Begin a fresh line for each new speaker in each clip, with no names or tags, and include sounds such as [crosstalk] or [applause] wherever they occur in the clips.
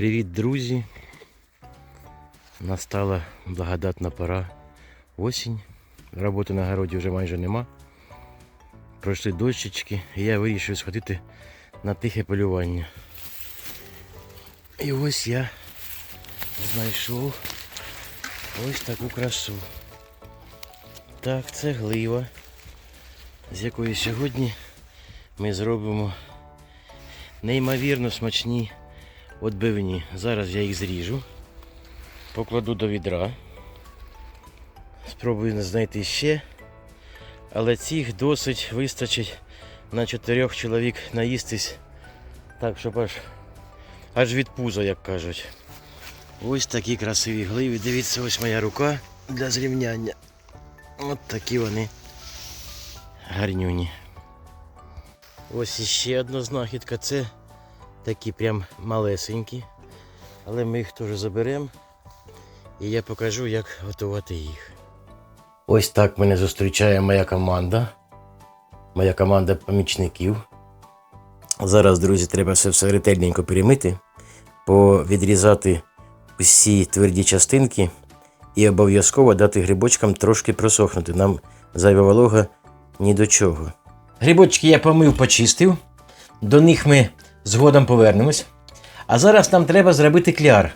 Привіт, друзі! Настала благодатна пора. Осінь. Роботи на городі вже майже нема. Пройшли дощечки, і я вирішив сходити на тихе полювання. І ось я знайшов ось таку красу. Так, це глива, з якої сьогодні ми зробимо неймовірно смачні отбивні. Зараз я їх зріжу, покладу до відра. Спробую знайти ще. Але цих досить вистачить на чотирьох чоловік наїстись. Так, щоб аж аж від пуза, як кажуть. Ось такі красиві гливи. Дивіться, ось моя рука для зрівняння. От такі вони гарнюні. Ось іще одна знахідка. Це такі прям малесенькі. Але ми їх теж заберемо. І я покажу, як готувати їх. Ось так мене зустрічає моя команда. Моя команда помічників. Зараз, друзі, треба все все ретельненько перемити, повідрізати усі тверді частинки і обов'язково дати грибочкам трошки просохнути. Нам зайва волога ні до чого. Грибочки я помив, почистив. До них ми згодом повернемось. А зараз нам треба зробити кляр.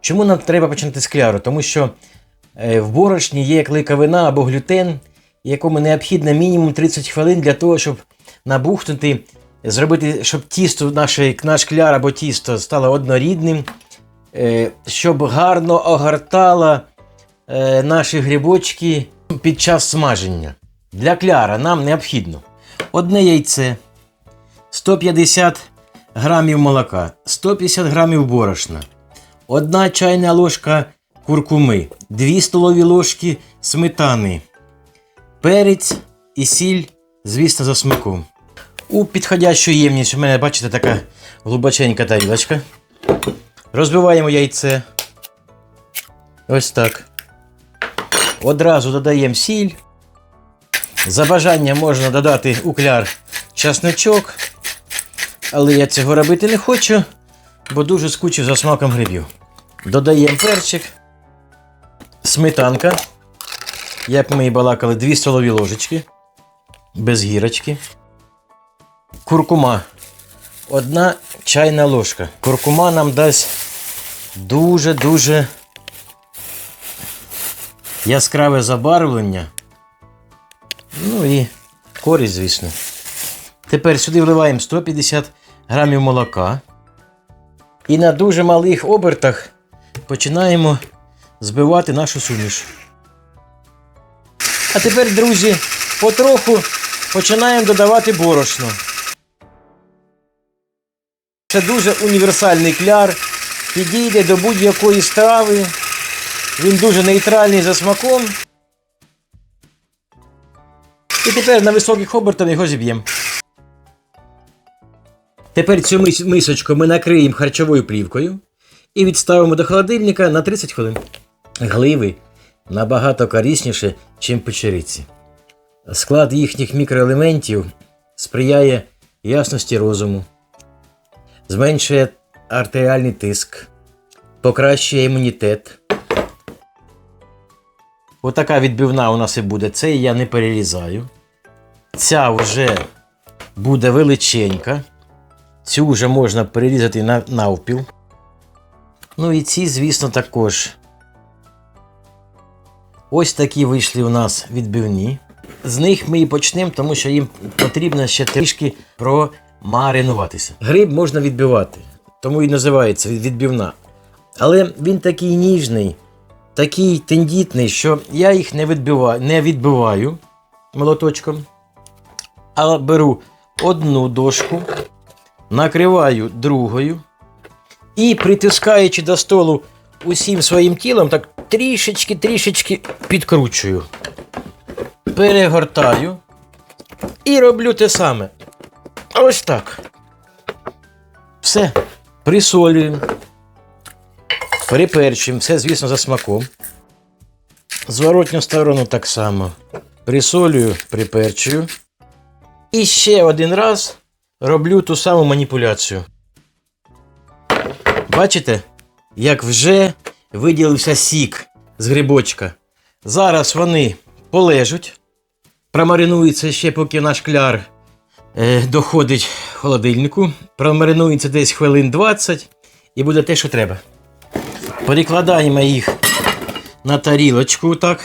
Чому нам треба починати з кляру? Тому що е, в борошні є клейковина або глютен, якому необхідно мінімум 30 хвилин для того, щоб набухнути, зробити, щоб тісто, наше, наш кляр або тісто стало однорідним, е, щоб гарно огортало е, наші грибочки під час смаження. Для кляра нам необхідно одне яйце, 150 грамів молока, 150 грамів борошна, одна чайна ложка куркуми, 2 столові ложки сметани, перець і сіль, звісно, за смаком. У підходящу ємність у мене, бачите, така глибоченька тарілочка. Розбиваємо яйце. Ось так. Одразу додаємо сіль. За бажанням можна додати у часничок. Але я цього робити не хочу, бо дуже скучив за смаком грибів. Додаємо перчик, сметанка. Як ми і балакали, 2 столові ложечки. Без гірочки. Куркума. Одна чайна ложка. Куркума нам дасть дуже-дуже яскраве забарвлення. Ну і користь, звісно. Тепер сюди вливаємо 150 грамів молока. І на дуже малих обертах починаємо збивати нашу суміш. А тепер, друзі, потроху починаємо додавати борошно. Це дуже універсальний кляр, підійде до будь-якої страви. Він дуже нейтральний за смаком. І тепер на високих обертах його зіб'ємо. Тепер цю мис- мисочку ми накриємо харчовою плівкою і відставимо до холодильника на 30 хвилин. Гливи набагато корисніше, ніж печериці. Склад їхніх мікроелементів сприяє ясності розуму, зменшує артеріальний тиск, покращує імунітет. Отака відбивна у нас і буде. Це я не перерізаю. Ця вже буде величенька. Цю вже можна перерізати на, навпіл. Ну і ці, звісно, також. Ось такі вийшли у нас відбивні. З них ми і почнемо, тому що їм потрібно ще трішки промаринуватися. Гриб можна відбивати, тому і називається відбивна. Але він такий ніжний, такий тендітний, що я їх не відбиваю, не відбиваю молоточком. А беру одну дошку, накриваю другою і притискаючи до столу усім своїм тілом, так трішечки-трішечки підкручую. Перегортаю і роблю те саме. Ось так. Все. Присолюємо. Приперчуємо. Все, звісно, за смаком. Зворотню сторону так само. Присолюю, приперчую. І ще один раз роблю ту саму маніпуляцію. Бачите, як вже виділився сік з грибочка. Зараз вони полежуть, промаринуються ще, поки наш кляр е, доходить в холодильнику. Промаринується десь хвилин 20 і буде те, що треба. Перекладаємо їх на тарілочку. Так.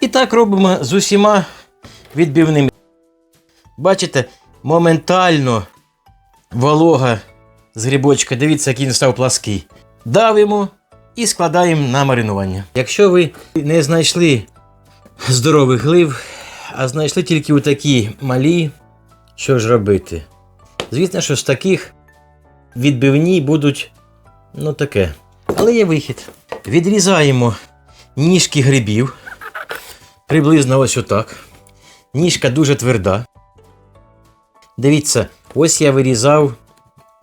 І так робимо з усіма відбивними. Бачите, моментально волога з грибочка. Дивіться, який він став плаский. Давимо і складаємо на маринування. Якщо ви не знайшли здорових глив, а знайшли тільки такі малі, що ж робити? Звісно, що з таких відбивні будуть ну таке. Але є вихід. Відрізаємо ніжки грибів. Приблизно ось отак. Ніжка дуже тверда. Дивіться, ось я вирізав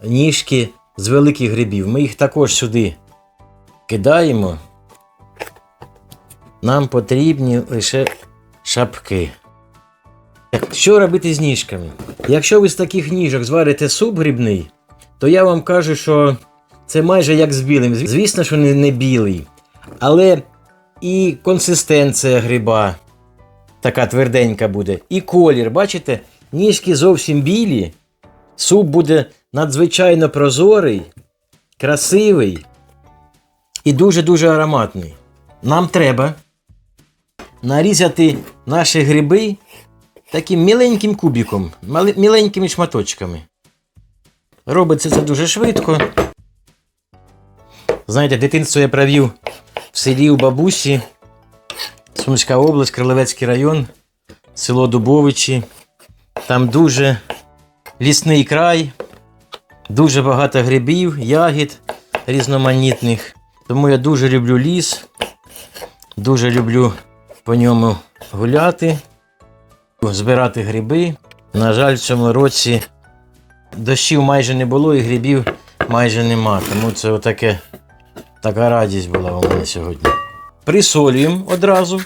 ніжки з великих грибів. Ми їх також сюди кидаємо. Нам потрібні лише шапки. Що робити з ніжками? Якщо ви з таких ніжок зварите суп грибний, то я вам кажу, що це майже як з білим. Звісно, що не білий. Але і консистенція гриба така тверденька буде. І колір, бачите, ніжки зовсім білі. Суп буде надзвичайно прозорий, красивий і дуже-дуже ароматний. Нам треба нарізати наші гриби таким міленьким кубиком, мали- міленькими шматочками. Робиться це дуже швидко. Знаєте, дитинство я провів в селі у бабусі, Сумська область, Крилевецький район, село Дубовичі. Там дуже лісний край, дуже багато грибів, ягід різноманітних. Тому я дуже люблю ліс, дуже люблю по ньому гуляти, збирати гриби. На жаль, в цьому році дощів майже не було і грибів майже нема. Тому це отаке, така радість була у мене сьогодні. Присолюємо одразу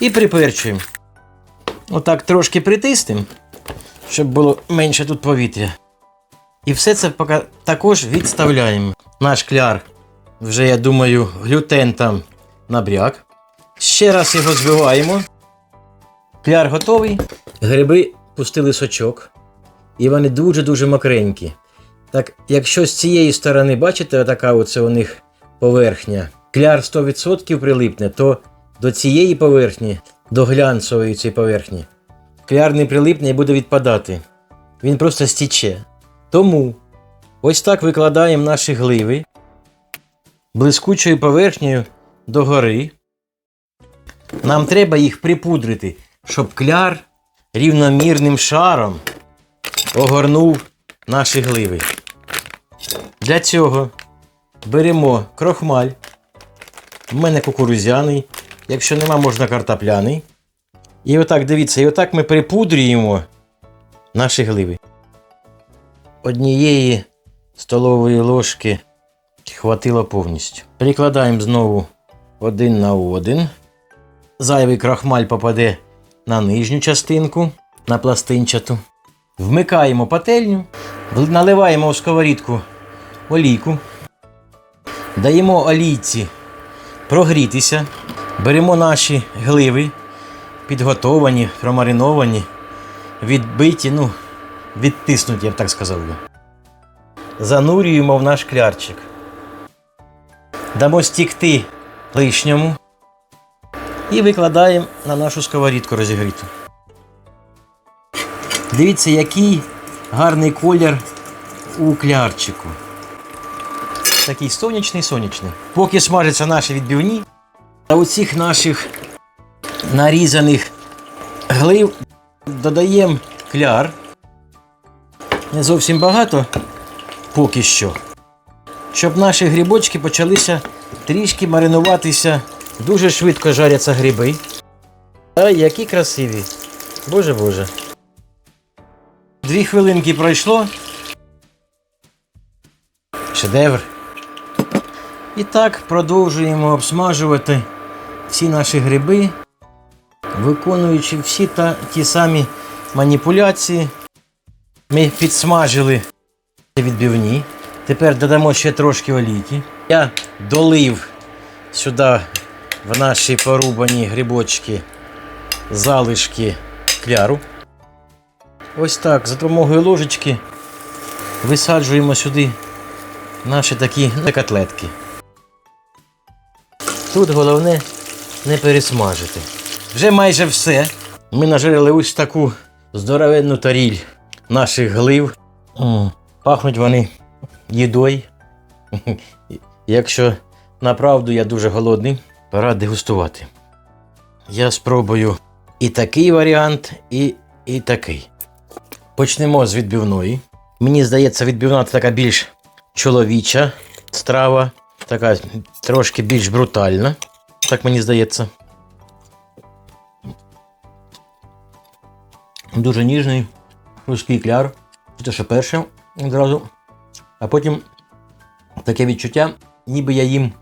і приперчуємо. Отак трошки притиснемо, щоб було менше тут повітря. І все це поки також відставляємо. Наш кляр, вже, я думаю, глютен там набряк. Ще раз його збиваємо. Кляр готовий. Гриби пустили сочок. І вони дуже-дуже мокренькі. Так, якщо з цієї сторони, бачите, отака оце у них поверхня, кляр 100% прилипне, то до цієї поверхні, до глянцевої цієї поверхні, не прилипне і буде відпадати. Він просто стіче. Тому ось так викладаємо наші гливи блискучою поверхнею догори. Нам треба їх припудрити, щоб кляр рівномірним шаром огорнув наші гливи. Для цього беремо крохмаль. У мене кукурузяний. Якщо нема, можна картопляний. І отак, дивіться, і отак ми припудрюємо наші гливи. Однієї столової ложки хватило повністю. Перекладаємо знову один на один. Зайвий крахмаль попаде на нижню частинку, на пластинчату. Вмикаємо пательню, наливаємо в сковорідку олійку, даємо олійці прогрітися, беремо наші гливи, підготовані, промариновані, відбиті, ну, відтиснуті, я б так сказав би. Занурюємо в наш клярчик. Дамо стікти лишньому і викладаємо на нашу сковорідку розігріту. Дивіться, який гарний колір у клярчику. Такий сонячний сонячний. Поки смажаться наші відбивні, а у цих наших нарізаних глив додаємо кляр. Не зовсім багато поки що. Щоб наші грибочки почалися трішки маринуватися. Дуже швидко жаряться гриби. Ай, які красиві. Боже Боже. Дві хвилинки пройшло. Шедевр. І так продовжуємо обсмажувати всі наші гриби, виконуючи всі та, ті самі маніпуляції. Ми підсмажили відбивні. Тепер додамо ще трошки олійки. Я долив сюди в наші порубані грибочки залишки кляру. Ось так, за допомогою ложечки висаджуємо сюди наші такі ну, котлетки. Тут головне не пересмажити. Вже майже все. Ми нажарили ось таку здоровенну таріль наших глив. Пахнуть вони їдою. [laughs] Якщо направду я дуже голодний, пора дегустувати. Я спробую і такий варіант, і, і такий. Почнемо з відбивної. Мені здається, відбивна це така більш чоловіча страва, така трошки більш брутальна. Так мені здається. Дуже ніжний, хрусткий кляр. Це ще перше одразу. А потім таке відчуття, ніби я їм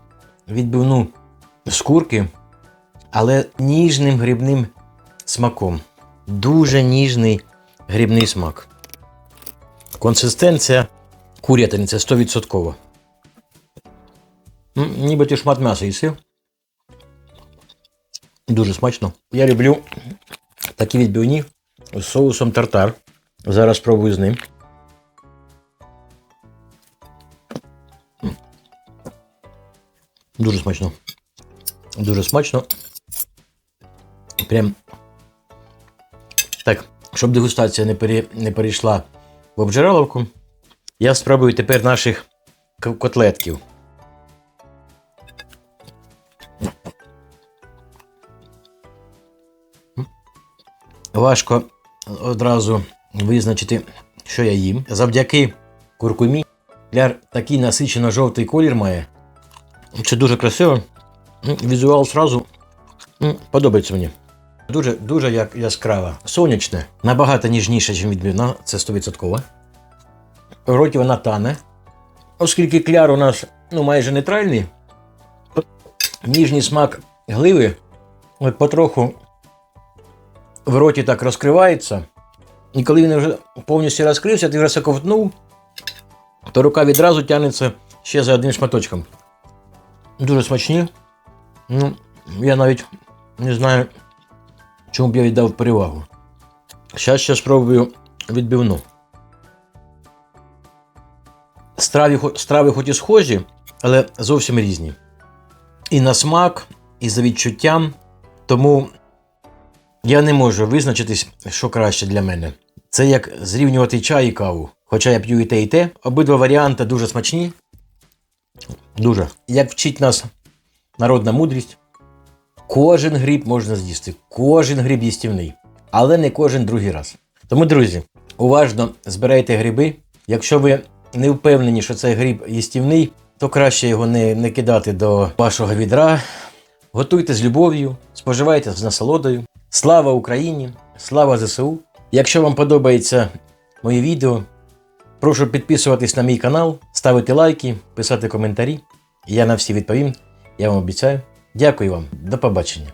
відбивну з курки, але ніжним грибним смаком. Дуже ніжний грибний смак. Консистенція курятини це 100%. М, Ніби ти шмат м'яса їсив. Дуже смачно. Я люблю такі відбивні з соусом тартар. Зараз спробую з ним. Дуже смачно. Дуже смачно. Прям так, щоб дегустація не, пере, не перейшла в обжираловку, я спробую тепер наших котлетків. Важко одразу визначити, що я їм. Завдяки куркумі кляр такий насичено жовтий колір має. Це дуже красиво. Візуал зразу подобається мені. Дуже, дуже як яскрава. Сонячне, набагато ніжніше, ніж відбивна, це 100%. В роті вона тане. Оскільки кляр у нас ну, майже нейтральний, ніжній смак гливи от потроху в роті так розкривається. І коли він вже повністю розкрився, ти вже все ковтнув, то рука відразу тягнеться ще за одним шматочком. Дуже смачні. Ну, я навіть не знаю, чому б я віддав перевагу. Зараз ще спробую відбивну. Страви, страви хоч і схожі, але зовсім різні. І на смак, і за відчуттям. Тому я не можу визначитись, що краще для мене. Це як зрівнювати чай і каву. Хоча я п'ю і те, і те. Обидва варіанти дуже смачні. Дуже. Як вчить нас народна мудрість, кожен гриб можна з'їсти, кожен гриб їстівний, але не кожен другий раз. Тому, друзі, уважно збирайте гриби. Якщо ви не впевнені, що цей гриб їстівний, то краще його не, не кидати до вашого відра. Готуйте з любов'ю, споживайте з насолодою. Слава Україні! Слава ЗСУ! Якщо вам подобається моє відео, прошу підписуватись на мій канал, ставити лайки, писати коментарі. Я на всі відповім. Я вам обіцяю. Дякую вам. До побачення.